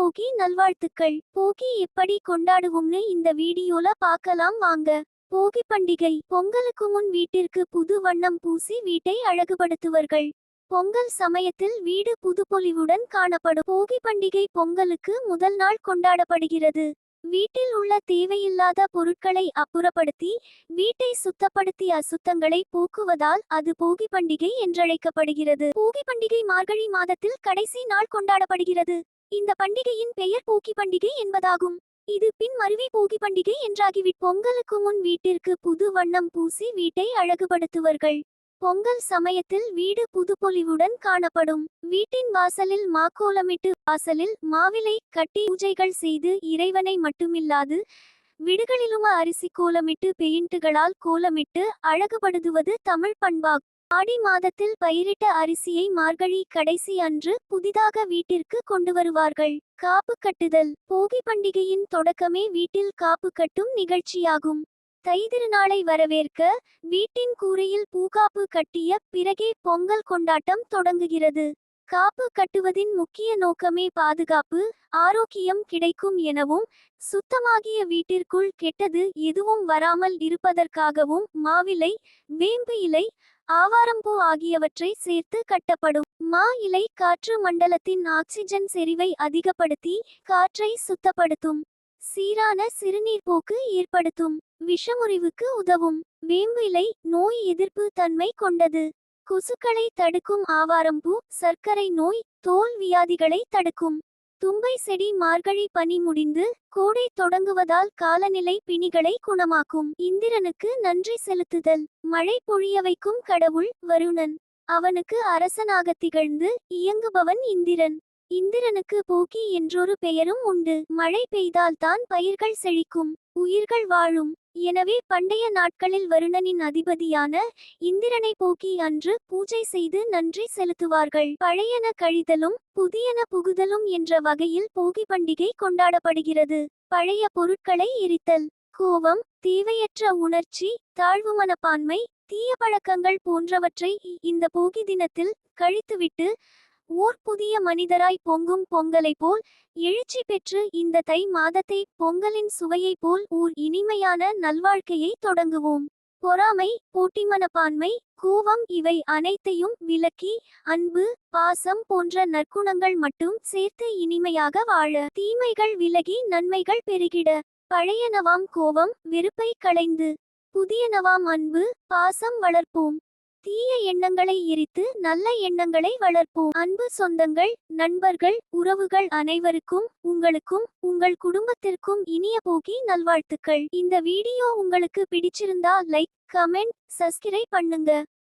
போகி நல்வாழ்த்துக்கள். போகி எப்படி கொண்டாடுவோம்னு இந்த வீடியோல பார்க்கலாம் வாங்க. போகி பண்டிகை. பொங்கலுக்கு முன் வீட்டிற்கு புது வண்ணம் பூசி வீட்டை அழகுபடுத்துவர்கள். பொங்கல் சமயத்தில் வீடு புதுப்பொலிவுடன் காணப்படும். போகி பண்டிகை பொங்கலுக்கு முதல் நாள் கொண்டாடப்படுகிறது. வீட்டில் உள்ள தேவையில்லாத பொருட்களை அப்புறப்படுத்தி வீட்டை சுத்தப்படுத்தி அசுத்தங்களை போக்குவதால் அது போகி பண்டிகை என்றழைக்கப்படுகிறது. போகி பண்டிகை மார்கழி மாதத்தில் கடைசி நாள் கொண்டாடப்படுகிறது. இந்த பண்டிகையின் பெயர் போகி பண்டிகை என்பதாகும். இது பின் மருவி போகி பண்டிகை என்றாகிவிட். பொங்கலுக்கு முன் வீட்டிற்கு புது வண்ணம் பூசி வீட்டை அழகுபடுத்துவர்கள். பொங்கல் சமயத்தில் வீடு புதுப்பொலிவுடன் காணப்படும். வீட்டின் வாசலில் மாக்கோலமிட்டு வாசலில் மாவிலை கட்டி பூஜைகள் செய்து இறைவனை மட்டுமில்லாது விடுகளிலும அரிசி கோலமிட்டு பெயிண்டுகளால் கோலமிட்டு அழகுபடுத்துவது தமிழ் பண்பாகும். ஆடி மாதத்தில் பயிரிட்ட அரிசியை மார்கழி கடைசி அன்று புதிதாக வீட்டிற்கு கொண்டு வருவார்கள். காப்பு கட்டுதல். போகி பண்டிகையின் தொடக்கமே வீட்டில் காப்பு கட்டும் நிகழ்ச்சியாகும். தை திருநாளை வரவேற்க வீட்டின் கூரையில் பூகாப்பு கட்டிய பிறகே பொங்கல் கொண்டாட்டம் தொடங்குகிறது. காப்பு கட்டுவதின் முக்கிய நோக்கமே பாதுகாப்பு ஆரோக்கியம் கிடைக்கும் எனவும் சுத்தமாகிய வீட்டிற்குள் கெட்டது எதுவும் வராமல் இருப்பதற்காகவும் மாவிலை வேம்பு இலை ஆவாரம்பூ ஆகியவற்றை சேர்த்து கட்டப்படும். மா இலை காற்று மண்டலத்தின் ஆக்சிஜன் செறிவை அதிகப்படுத்தி காற்றை சுத்தப்படுத்தும். சீரான சிறுநீர் போக்கு ஏற்படுத்தும். விஷமுறிவுக்கு உதவும். வேம்பு இலை நோய் எதிர்ப்பு தன்மை கொண்டது. கொசுக்களை தடுக்கும் ஆவாரம்பூ சர்க்கரை நோய் தோல் வியாதிகளை தடுக்கும். தும்பை செடி மார்கழி பனி முடிந்து கோடை தொடங்குவதால் காலநிலை பிணிகளை குணமாக்கும். இந்திரனுக்கு நன்றி செலுத்துதல். மழை பொழிய வைக்கும் கடவுள் வருணன். அவனுக்கு அரசனாக திகழ்ந்து இயங்குபவன் இந்திரன். இந்திரனுக்கு போக்கி என்றொரு பெயரும் உண்டு. மழை பெய்தால்தான் பயிர்கள் செழிக்கும் உயிர்கள் வாழும். எனவே பண்டைய நாட்களில் வருணனின் அதிபதியான இந்திரனை போக்கி அன்று பூஜை செய்து நன்றி செலுத்துவார்கள். பழையன கழிதலும் புதியன புகுதலும் என்ற வகையில் போகி பண்டிகை கொண்டாடப்படுகிறது. பழைய பொருட்களை எரித்தல் கோபம் தேவையற்ற உணர்ச்சி தாழ்வு மனப்பான்மை தீய பழக்கங்கள் போன்றவற்றை இந்த போகி தினத்தில் கழித்துவிட்டு ஓர் புதிய மனிதராய் பொங்கும் பொங்கலை போல் எழுச்சி பெற்று இந்த தை மாதத்தை பொங்கலின் சுவையை போல் ஊர் இனிமையான நல்வாழ்க்கையை தொடங்குவோம். பொறாமை போட்டி மனப்பான்மை கோவம் இவை அனைத்தையும் விலக்கி அன்பு பாசம் போன்ற நற்குணங்கள் மட்டும் சேர்த்து இனிமையாக வாழ தீமைகள் விலகி நன்மைகள் பெருகிட. பழையனவாம் கோபம் வெறுப்பை களைந்து. புதியனவாம் அன்பு பாசம் வளர்ப்போம். தீய எண்ணங்களை எரித்து நல்ல எண்ணங்களை வளர்ப்போம். அன்பு சொந்தங்கள் நண்பர்கள் உறவுகள் அனைவருக்கும் உங்களுக்கும் உங்கள் குடும்பத்திற்கும் இனிய போகி நல்வாழ்த்துக்கள். இந்த வீடியோ உங்களுக்கு பிடிச்சிருந்தா லைக் கமெண்ட் சப்ஸ்கிரைப் பண்ணுங்க.